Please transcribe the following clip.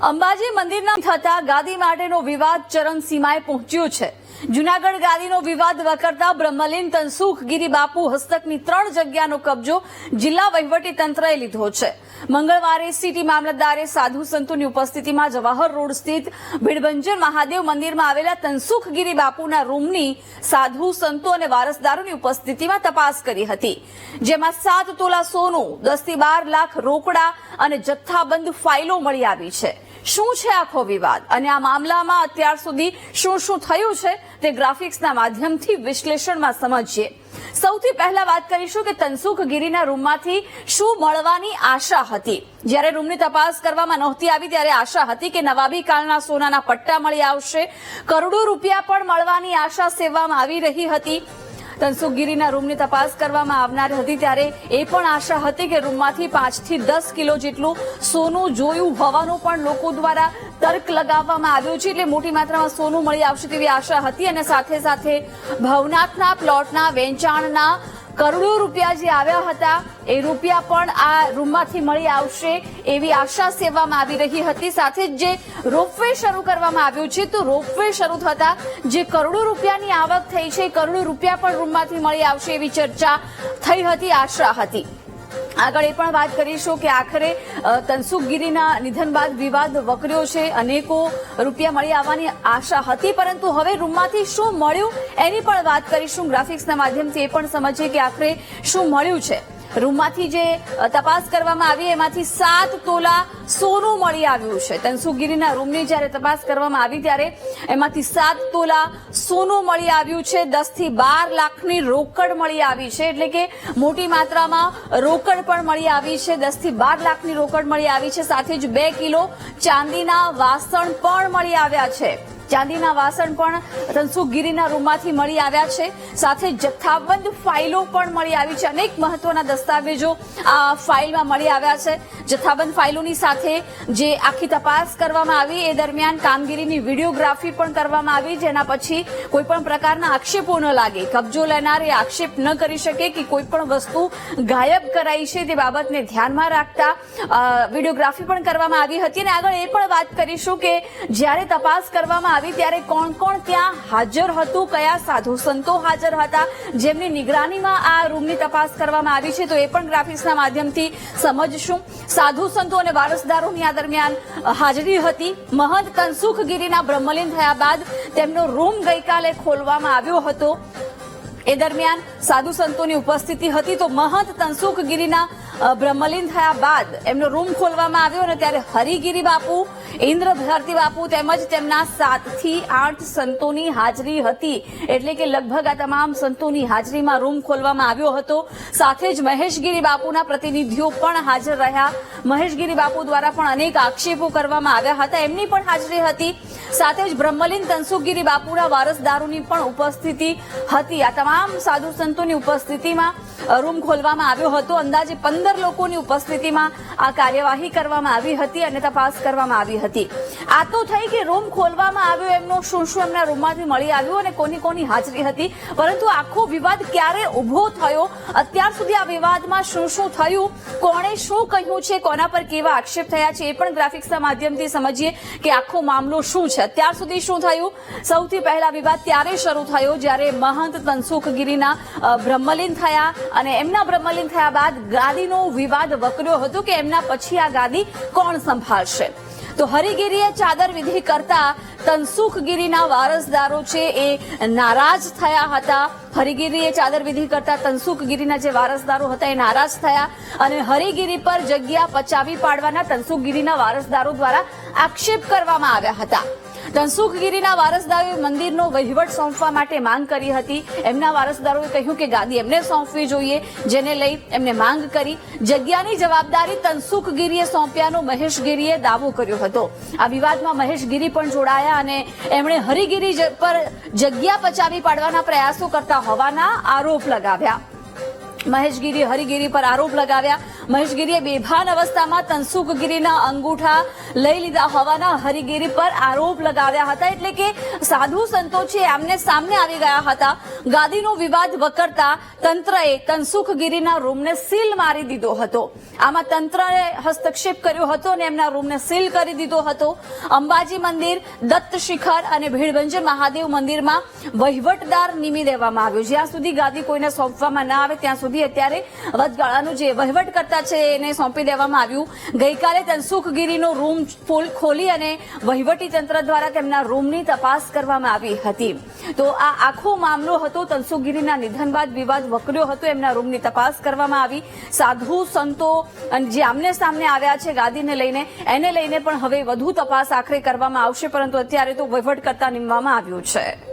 અંબાજી મંદિરના થતા ગાદી માટેનો વિવાદ ચરમસીમાએ પહોંચ્યો છે. જુનાગઢ ગાદીનો વિવાદ વકરતા બ્રહ્મલીન તનસુખ ગીરી બાપુ હસ્તકની ત્રણ જગ્યાનો કબજો જિલ્લા વહીવટી તંત્રએ લીધો છે. મંગળવારે સિટી મામલતદારે સાધુ સંતોની ઉપસ્થિતિમાં જવાહર રોડ સ્થિત ભીડભંજન મહાદેવ મંદિરમાં આવેલા તનસુખ ગીરી બાપુના રૂમની સાધુ સંતો અને વારસદારોની ઉપસ્થિતિમાં તપાસ કરી હતી. જેમાં સાત તોલા સોનું, દસથી બાર લાખ રોકડા અને જથ્થાબંધ ફાઇલો મળી આવી છે. શું છે આખો વિવાદ? અને આ મામલામાં અત્યાર સુધી શું શું થયું છે તે ગ્રાફિક્સના માધ્યમથી વિશ્લેષણમાં સમજીએ. સૌથી પહેલા વાત કરીશું કે તનસુખ ગીરીના રૂમમાંથી શું મળવાની આશા હતી. જ્યારે રૂમની તપાસ કરવામાં નહોતી આવી ત્યારે આશા હતી કે નવાબી કાળના સોનાના પટ્ટા મળી આવશે. કરોડો રૂપિયા પણ મળવાની આશા સેવવામાં આવી રહી હતી. તનસુખગીરીના રૂમની તપાસ કરવામાં આવનાર હતી ત્યારે એ પણ આશા હતી કે રૂમમાંથી પાંચથી દસ કિલો જેટલું સોનું જોયું હોવાનું પણ લોકો દ્વારા તર્ક લગાવવામાં આવ્યો છે. એટલે મોટી માત્રામાં સોનું મળી આવશે તેવી આશા હતી અને સાથે સાથે ભવનાથના પ્લોટના વેચાણના કરોડો રૂપિયા જે આવ્યા હતા, એ રૂપિયા પણ આ રૂમમાંથી મળી આવશે એવી આશા સેવવામાં આવી રહી હતી. સાથે જ જે રોપવે શરૂ કરવામાં આવ્યું છે, તો રોપવે શરૂ થતા જે કરોડો રૂપિયાની આવક થઈ છે, કરોડો રૂપિયા પણ રૂમમાંથી મળી આવશે એવી ચર્ચા થઈ હતી, આશા હતી. આગળ એ પણ વાત કરીશું કે આખરે તનસુખગીરીના નિધન બાદ વિવાદ વકર્યો છે. અનેકો રૂપિયા મળી આવવાની આશા હતી, પરંતુ હવે રૂમમાંથી શું મળ્યું એની પણ વાત કરીશું. ગ્રાફિક્સના માધ્યમથી એ પણ સમજીએ કે આખરે શું મળ્યું છે. રૂમમાંથી જે તપાસ કરવામાં આવી, એમાંથી સાત તોલા સોનું મળી આવ્યું છે. તનસુગીરીના રૂમની જ્યારે તપાસ કરવામાં આવી, ત્યારે એમાંથી સાત તોલા સોનું મળી આવ્યું છે. દસથી બાર લાખની રોકડ મળી આવી છે. એટલે કે મોટી માત્રામાં રોકડ પણ મળી આવી છે. દસથી બાર લાખની રોકડ મળી આવી છે. સાથે જ બે કિલો ચાંદીના વાસણ પણ મળી આવ્યા છે. ચાંદીના વાસણ પણ તનસુખગીરીના રૂમમાંથી મળી આવ્યા છે. સાથે જથ્થાબંધ ફાઇલો પણ મળી આવી છે. અનેક મહત્વના દસ્તાવેજો આ ફાઇલમાં મળી આવ્યા છે. જથ્થાબંધ ફાઇલોની સાથે જે આખી તપાસ કરવામાં આવી, એ દરમિયાન કામગીરીની વિડીયોગ્રાફી પણ કરવામાં આવી, જેના પછી કોઈપણ પ્રકારના આક્ષેપો ન લાગે. કબજો લેનારે આક્ષેપ ન કરી શકે કે કોઈ પણ વસ્તુ ગાયબ કરાઈ છે તે બાબતને ધ્યાનમાં રાખતા વિડીયોગ્રાફી પણ કરવામાં આવી હતી. અને આગળ એ પણ વાત કરીશું કે જ્યારે તપાસ કરવામાં આવી ત્યારે કોણ કોણ ત્યાં હાજર હતું, કયા સાધુ સંતો હાજર હતા, જેમની નિગરાનીમાં આ રૂમની તપાસ કરવામાં આવી છે, તો એ પણ ગ્રાફિક્સના માધ્યમથી સમજશું. સાધુ સંતો અને વારસદારોની આ દરમિયાન હાજરી હતી. મહંત કનસુખગીરીના બ્રહ્મલીન થયા બાદ તેમનો રૂમ ગઈકાલે ખોલવામાં આવ્યો હતો. એ દરમિયાન સાધુ સંતોની ઉપસ્થિતિ હતી, તો મહંત તનસુખગીરીના બ્રહ્મલીન થયા બાદ એમનો રૂમ ખોલવામાં આવ્યો અને ત્યારે હરિગીરી બાપુ ઇન્દ્ર ભારતી બાપુ તેમજ તેમના સાતથી આઠ સંતોની હાજરી હતી. એટલે કે લગભગ આ તમામ સંતોની હાજરીમાં રૂમ ખોલવામાં આવ્યો હતો. સાથે જ મહેશગીરી બાપુના પ્રતિનિધિઓ પણ હાજર રહ્યા. મહેશગીરી બાપુ દ્વારા પણ અનેક આક્ષેપો કરવામાં આવ્યા હતા. એમની પણ હાજરી હતી. સાથે જ બ્રહ્મલીન તનસુખગીરી બાપુના વારસદારોની પણ ઉપસ્થિતિ હતી. આ તમામ સાધુ સંતોની ઉપસ્થિતિમાં રૂમ ખોલવામાં આવ્યો હતો. અંદાજે પંદર લોકોની ઉપસ્થિતિમાં આ કાર્યવાહી કરવામાં આવી હતી અને તપાસ કરવામાં આવી હતી. આ તો થઈ કે રૂમ ખોલવામાં આવ્યો, એમનો શું શું એમના રૂમમાંથી મળી આવ્યું અને કોની કોની હાજરી હતી. પરંતુ આખો વિવાદ ક્યારે ઊભો થયો? અત્યાર સુધી આ વિવાદમાં શું શું થયું? કોણે શું કહ્યું છે? કોના પર કેવા આક્ષેપ થયા છે? એ પણ ગ્રાફિક્સના માધ્યમથી સમજીએ કે આખો મામલો શું છે? અત્યાર સુધી શું થયું? સૌથી પહેલા વિવાદ ત્યારે શરૂ થયો જ્યારે મહંત તનસુખગીરીના બ્રહ્મલીન થયા અને એમના બ્રહ્મલીન થયા બાદ ગાદીનો વિવાદ વકર્યો હતો કે એમના પછી આ ગાદી કોણ સંભાળશે? તો હરિગીરીએ ચાદર વિધિ કરતા તનસુખગીરીના વારસદારો છે એ નારાજ થયા હતા. હરિગીરીએ ચાદર વિધિ કરતા તનસુખગીરીના જે વારસદારો હતા એ નારાજ થયા અને હરિગીરી પર જગ્યા પચાવી પાડવાના તનસુખગીરીના વારસદારો દ્વારા આક્ષેપ કરવામાં આવ્યા હતા. તનસુખગીરીના વારસદારોએ મંદિરનો વહીવટ સોંપવા માટે માંગ કરી હતી. એમના વારસદારોએ કહ્યું કે ગાદી એમને સોંપવી જોઈએ, જેને લઈ એમને માંગ કરી. જગ્યાની જવાબદારી તનસુખગીરીએ સોંપ્યાનો મહેશગીરીએ દાવો કર્યો હતો. આ વિવાદમાં મહેશગીરી પણ જોડાયા અને એમણે હરિગીરી પર જગ્યા પચાવી પાડવાના પ્રયાસો કરતા હોવાના આરોપ લગાવ્યા. મહેશગીરી, હરિગીરી પર આરોપ લગાવ્યા. મહેશગીરીએ બેભાન અવસ્થામાં તનસુખગીરીના અંગૂઠા લઈ લીધા હોવાના હરિગીરી પર આરોપ લગાવ્યા હતા. એટલે કે સાધુ સંતો છે, એમને સામને આવી ગયા હતા. ગાદીનો વિવાદ વકરતા તંત્રએ તનસુખગીરીના રૂમને સીલ મારી દીધો હતો. આમાં તંત્રએ હસ્તક્ષેપ કર્યો હતો અને એમના રૂમને સીલ કરી દીધો હતો. અંબાજી મંદિર, દત્ત શિખર અને ભીડભંજન મહાદેવ મંદિરમાં વહીવટદાર નિમી દેવામાં આવ્યો. જ્યાં સુધી ગાદી કોઈને સોંપવામાં ના આવે, ત્યાં સુધી અત્યારે વચગાળાનું જે વહીવટ કરતા છે એને સોંપી દેવામાં આવ્યું. ગઈકાલે તનસુખગીરીનો રૂમ ફૂલ ખોલી અને વહીવટી તંત્ર દ્વારા તેમના રૂમની તપાસ કરવામાં આવી હતી. તો આ આખો મામલો હતો તનસુખગીરીના નિધન બાદ વિવાદ વકર્યો હતો. એમના રૂમની તપાસ કરવામાં આવી. સાધુ સંતો અને જે આમને સામને આવ્યા છે ગાદીને લઈને, એને લઈને પણ હવે વધુ તપાસ આખરે કરવામાં આવશે, પરંતુ અત્યારે તો વહીવટ કરતા નીમવામાં આવ્યું છે.